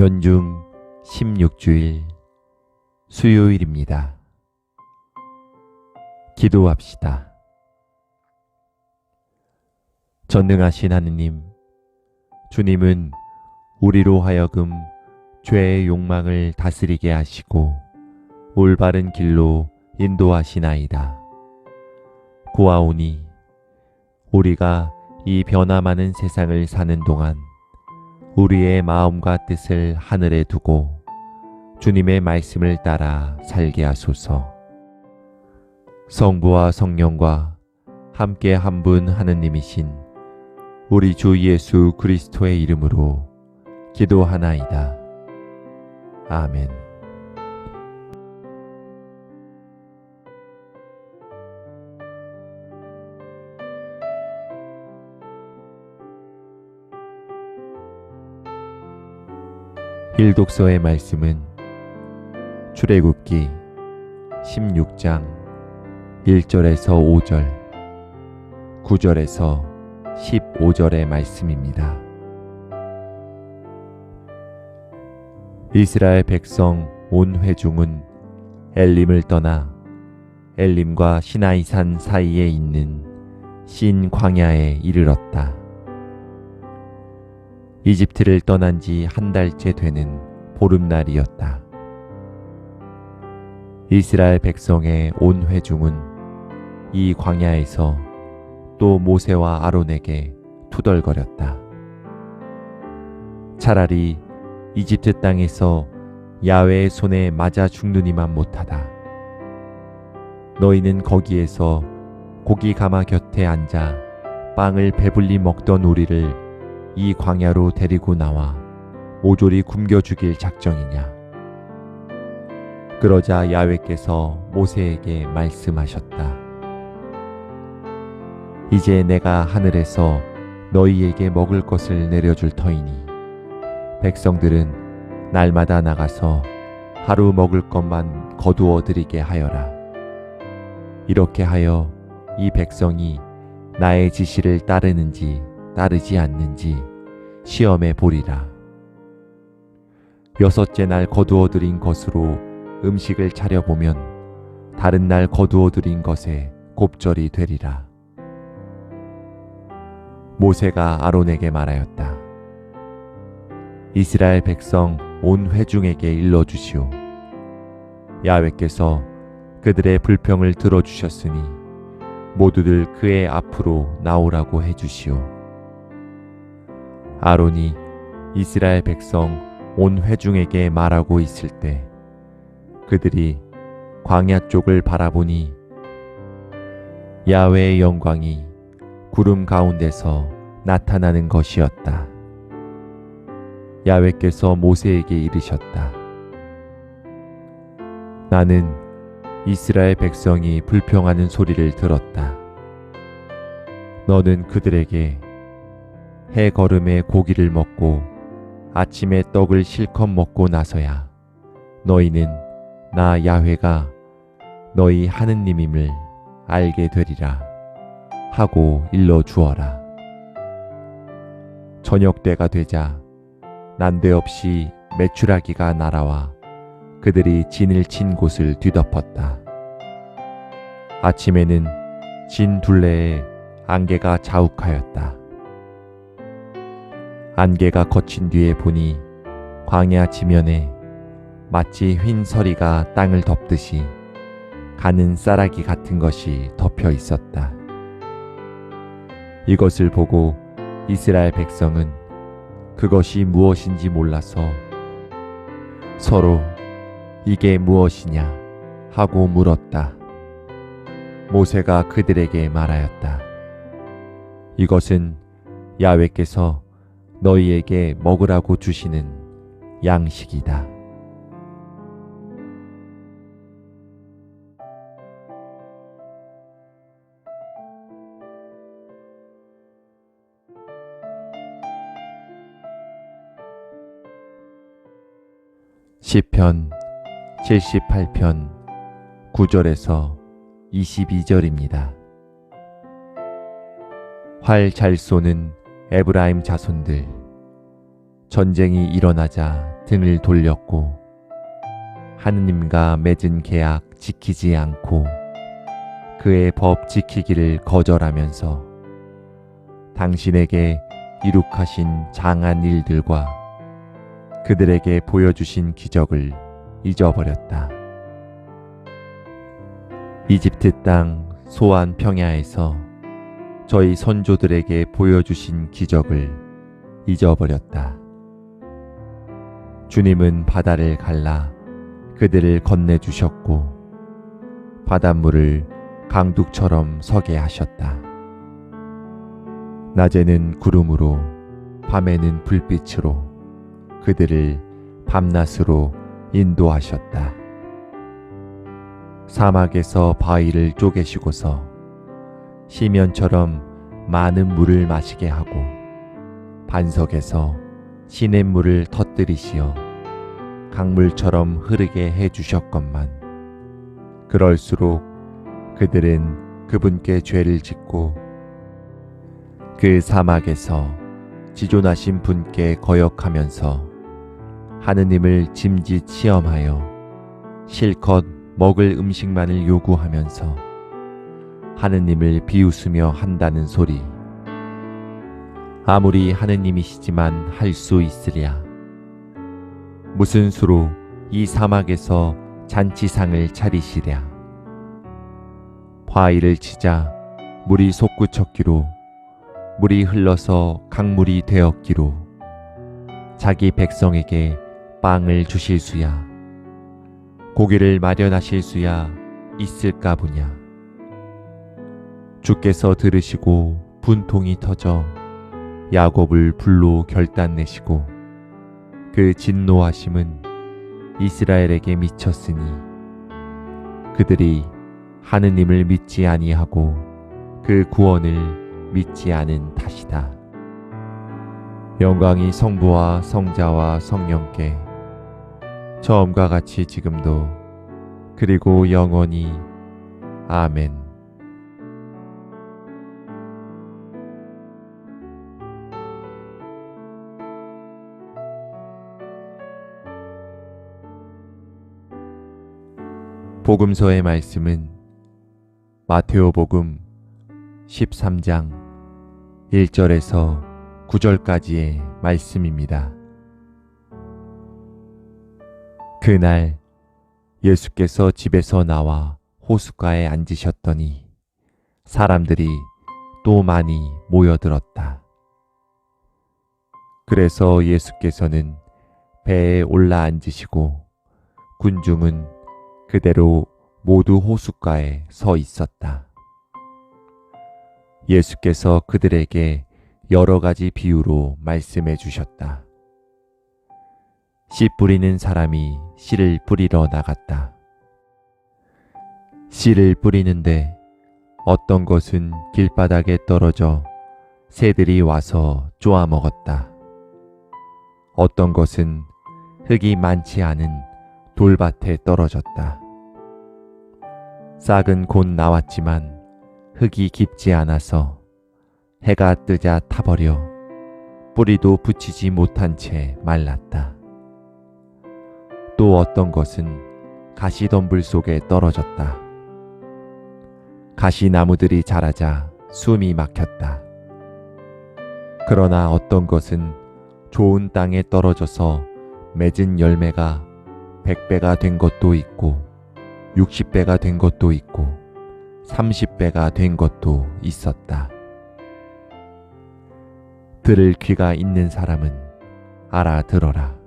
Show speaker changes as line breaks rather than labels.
연중 16주일 수요일입니다. 기도합시다. 전능하신 하느님, 주님은 우리로 하여금 죄의 욕망을 다스리게 하시고 올바른 길로 인도하시나이다. 고아오니 우리가 이 변화많은 세상을 사는 동안 우리의 마음과 뜻을 하늘에 두고 주님의 말씀을 따라 살게 하소서. 성부와 성령과 함께 한 분 하느님이신 우리 주 예수 그리스도의 이름으로 기도하나이다. 아멘. 일독서의 말씀은 출애굽기 16장 1절에서 5절, 9절에서 15절의 말씀입니다. 이스라엘 백성 온 회중은 엘림을 떠나 엘림과 시나이산 사이에 있는 신 광야에 이르렀다. 이집트를 떠난 지 한 달째 되는 보름날이었다. 이스라엘 백성의 온 회중은 이 광야에서 또 모세와 아론에게 투덜거렸다. 차라리 이집트 땅에서 야외의 손에 맞아 죽느니만 못하다. 너희는 거기에서 고기 가마 곁에 앉아 빵을 배불리 먹던 우리를 이 광야로 데리고 나와 모조리 굶겨 죽일 작정이냐? 그러자 야외께서 모세에게 말씀하셨다. 이제 내가 하늘에서 너희에게 먹을 것을 내려줄 터이니 백성들은 날마다 나가서 하루 먹을 것만 거두어 드리게 하여라. 이렇게 하여 이 백성이 나의 지시를 따르는지 따르지 않는지 시험해 보리라. 여섯째 날 거두어 드린 것으로 음식을 차려보면 다른 날 거두어 드린 것에 곱절이 되리라. 모세가 아론에게 말하였다. 이스라엘 백성 온 회중에게 일러 주시오. 야외께서 그들의 불평을 들어주셨으니 모두들 그의 앞으로 나오라고 해주시오. 아론이 이스라엘 백성 온 회중에게 말하고 있을 때 그들이 광야 쪽을 바라보니 야외의 영광이 구름 가운데서 나타나는 것이었다. 야외께서 모세에게 이르셨다. 나는 이스라엘 백성이 불평하는 소리를 들었다. 너는 그들에게 해 걸음에 고기를 먹고 아침에 떡을 실컷 먹고 나서야 너희는 나 야훼가 너희 하느님임을 알게 되리라 하고 일러 주어라. 저녁 때가 되자 난데없이 메추라기가 날아와 그들이 진을 친 곳을 뒤덮었다. 아침에는 진 둘레에 안개가 자욱하였다. 안개가 거친 뒤에 보니 광야 지면에 마치 휜 서리가 땅을 덮듯이 가는 쌀아기 같은 것이 덮여 있었다. 이것을 보고 이스라엘 백성은 그것이 무엇인지 몰라서 서로 이게 무엇이냐 하고 물었다. 모세가 그들에게 말하였다. 이것은 야외께서 너희에게 먹으라고 주시는 양식이다. 시편 78편 9절에서 22절입니다. 활 잘 쏘는 에브라임 자손들 전쟁이 일어나자 등을 돌렸고 하느님과 맺은 계약 지키지 않고 그의 법 지키기를 거절하면서 당신에게 이룩하신 장한 일들과 그들에게 보여주신 기적을 잊어버렸다. 이집트 땅 소안 평야에서 저희 선조들에게 보여주신 기적을 잊어버렸다. 주님은 바다를 갈라 그들을 건네주셨고 바닷물을 강둑처럼 서게 하셨다. 낮에는 구름으로 밤에는 불빛으로 그들을 밤낮으로 인도하셨다. 사막에서 바위를 쪼개시고서 시면처럼 많은 물을 마시게 하고 반석에서 시냇물을 터뜨리시어 강물처럼 흐르게 해 주셨건만 그럴수록 그들은 그분께 죄를 짓고 그 사막에서 지존하신 분께 거역하면서 하느님을 짐짓 시험하여 실컷 먹을 음식만을 요구하면서 하느님을 비웃으며 한다는 소리. 아무리 하느님이시지만 할 수 있으랴. 무슨 수로 이 사막에서 잔치상을 차리시랴. 바위를 치자 물이 솟구쳤기로 물이 흘러서 강물이 되었기로 자기 백성에게 빵을 주실 수야 고기를 마련하실 수야 있을까 보냐 주께서 들으시고 분통이 터져 야곱을 불로 결단내시고 그 진노하심은 이스라엘에게 미쳤으니 그들이 하느님을 믿지 아니하고 그 구원을 믿지 않은 탓이다. 영광이 성부와 성자와 성령께 처음과 같이 지금도 그리고 영원히 아멘. 복음서의 말씀은 마테오복음 13장 1절에서 9절까지의 말씀입니다. 그날 예수께서 집에서 나와 호숫가에 앉으셨더니 사람들이 또 많이 모여들었다. 그래서 예수께서는 배에 올라 앉으시고 군중은 그대로 모두 호숫가에 서 있었다. 예수께서 그들에게 여러 가지 비유로 말씀해 주셨다. 씨 뿌리는 사람이 씨를 뿌리러 나갔다. 씨를 뿌리는데 어떤 것은 길바닥에 떨어져 새들이 와서 쪼아 먹었다. 어떤 것은 흙이 많지 않은 돌밭에 떨어졌다. 싹은 곧 나왔지만 흙이 깊지 않아서 해가 뜨자 타버려 뿌리도 붙이지 못한 채 말랐다. 또 어떤 것은 가시덤불 속에 떨어졌다. 가시나무들이 자라자 숨이 막혔다. 그러나 어떤 것은 좋은 땅에 떨어져서 맺은 열매가 100배가 된 것도 있고 60배가 된 것도 있고 30배가 된 것도 있었다. 들을 귀가 있는 사람은 알아들어라.